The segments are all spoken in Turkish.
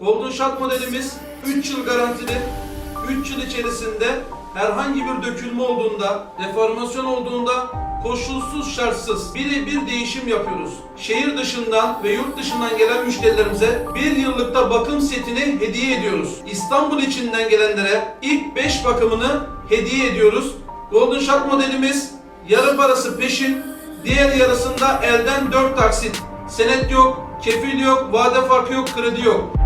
Golden Shot modelimiz 3 yıl garantili. 3 yıl içerisinde herhangi bir dökülme olduğunda, deformasyon olduğunda koşulsuz şartsız birebir değişim yapıyoruz. Şehir dışından ve yurt dışından gelen müşterilerimize bir yıllıkta bakım setini hediye ediyoruz. İstanbul içinden gelenlere ilk 5 bakımını hediye ediyoruz. Golden Shot modelimiz yarı parası peşin, diğer yarısında elden 4 taksit. Senet yok, kefil yok, vade farkı yok, kredi yok.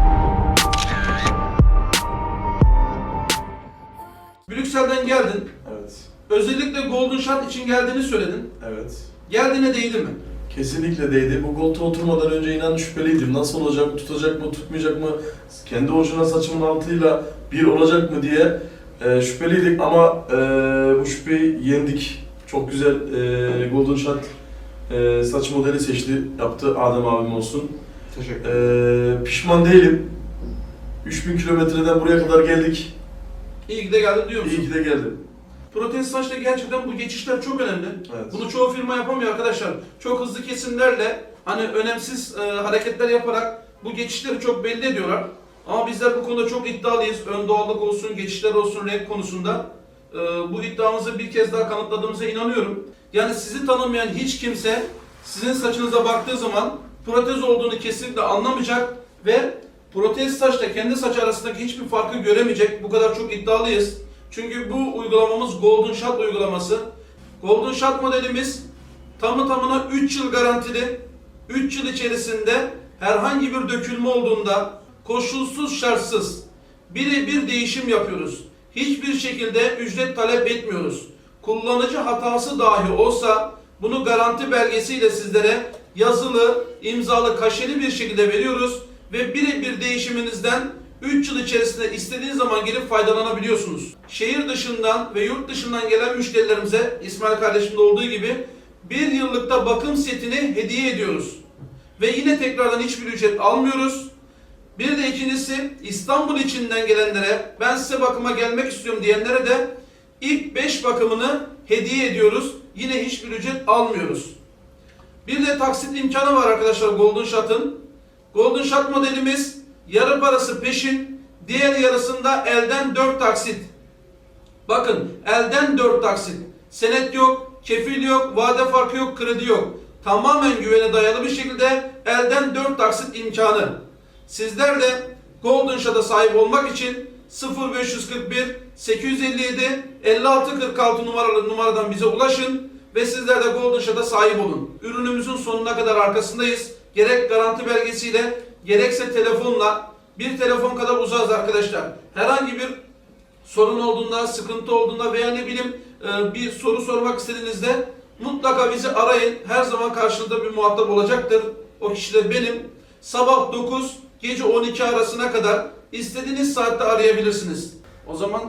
Brüksel'den geldin. Evet. Özellikle Golden Shot için geldiğini söyledin. Evet. Geldiğine değdi mi? Kesinlikle değdi. Bu koltuğa oturmadan önce inan şüpheliydim. Nasıl olacak, tutacak mı, tutmayacak mı, kendi orijinal saçımın altıyla bir olacak mı diye e, şüpheliydik ama e, bu şüpheyi yendik. Çok güzel e, Golden Shot e, saç modeli seçti, yaptı Adem abim olsun. Teşekkür ederim. E, pişman değilim. 3000 kilometreden buraya kadar geldik. İyi ki de geldin diyor musun? İyi ki de geldim. Protez saçta gerçekten bu geçişler çok önemli. Evet. Bunu çoğu firma yapamıyor arkadaşlar. Çok hızlı kesimlerle hani önemsiz e, hareketler yaparak bu geçişleri çok belli ediyorlar. Ama bizler bu konuda çok iddialıyız. Ön doğallık olsun, geçişler olsun, renk konusunda. E, bu iddiamızı bir kez daha kanıtladığımıza inanıyorum. Yani sizi tanımayan hiç kimse sizin saçınıza baktığı zaman protez olduğunu kesinlikle anlamayacak ve protez saçla kendi saç arasındaki hiçbir farkı göremeyecek. Bu kadar çok iddialıyız. Çünkü bu uygulamamız Golden Shot uygulaması. Golden Shot modelimiz tamı tamına 3 yıl garantili. 3 yıl içerisinde herhangi bir dökülme olduğunda koşulsuz şartsız birebir değişim yapıyoruz. Hiçbir şekilde ücret talep etmiyoruz. Kullanıcı hatası dahi olsa bunu garanti belgesiyle sizlere yazılı, imzalı, kaşeli bir şekilde veriyoruz ve birebir değişiminizden 3 yıl içerisinde istediğiniz zaman gelip faydalanabiliyorsunuz. Şehir dışından ve yurt dışından gelen müşterilerimize İsmail kardeşimde olduğu gibi bir yıllıkta bakım setini hediye ediyoruz. Ve yine tekrardan hiçbir ücret almıyoruz. Bir de ikincisi İstanbul içinden gelenlere ben size bakıma gelmek istiyorum diyenlere de ilk 5 bakımını hediye ediyoruz. Yine hiçbir ücret almıyoruz. Bir de taksit imkanı var arkadaşlar Golden Shot'ın. Golden Shot modelimiz yarı parası peşin, diğer yarısında elden 4 taksit. Bakın elden 4 taksit. Senet yok, kefil yok, vade farkı yok, kredi yok. Tamamen güvene dayalı bir şekilde elden 4 taksit imkanı. Sizler de Golden Shot'a sahip olmak için 0541 857 5646 numaralı numaradan bize ulaşın ve sizler de Golden Shot'a sahip olun. Ürünümüzün sonuna kadar arkasındayız. Gerek garanti belgesiyle gerekse telefonla bir telefon kadar uzağız arkadaşlar. Herhangi bir sorun olduğunda, sıkıntı olduğunda veya ne bileyim e, bir soru sormak istediğinizde mutlaka bizi arayın. Her zaman karşınızda bir muhatap olacaktır. O kişi de benim. Sabah 9, gece 12 arasına kadar istediğiniz saatte arayabilirsiniz. O zaman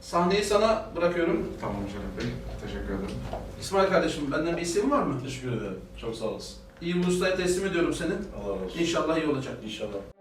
sahneyi sana bırakıyorum. Tamam Şeref Bey. Teşekkür ederim. İsmail kardeşim benden bir isteğin var mı? Teşekkür ederim. Çok sağ olasın. İyi bir ustaya teslim ediyorum seni. Allah razı olsun. İnşallah iyi olacak. İnşallah.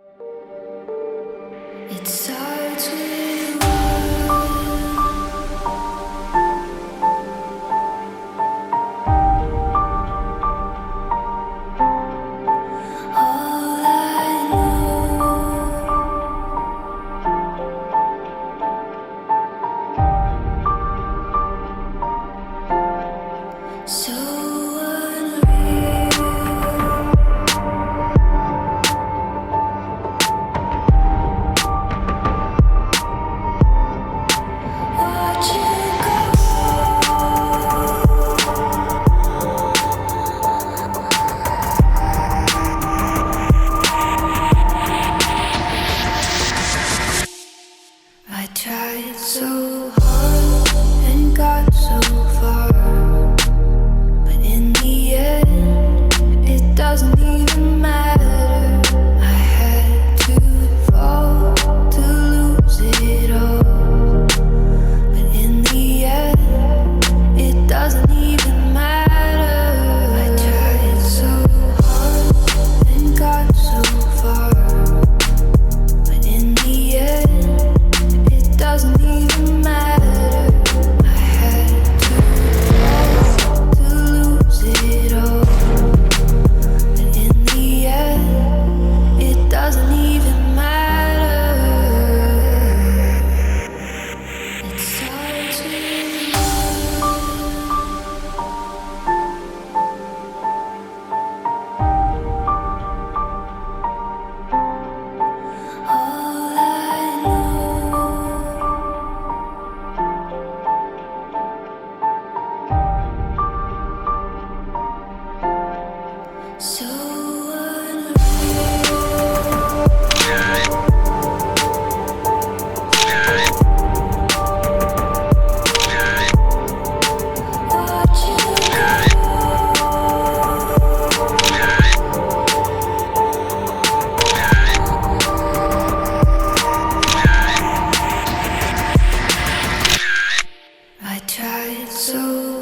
tried so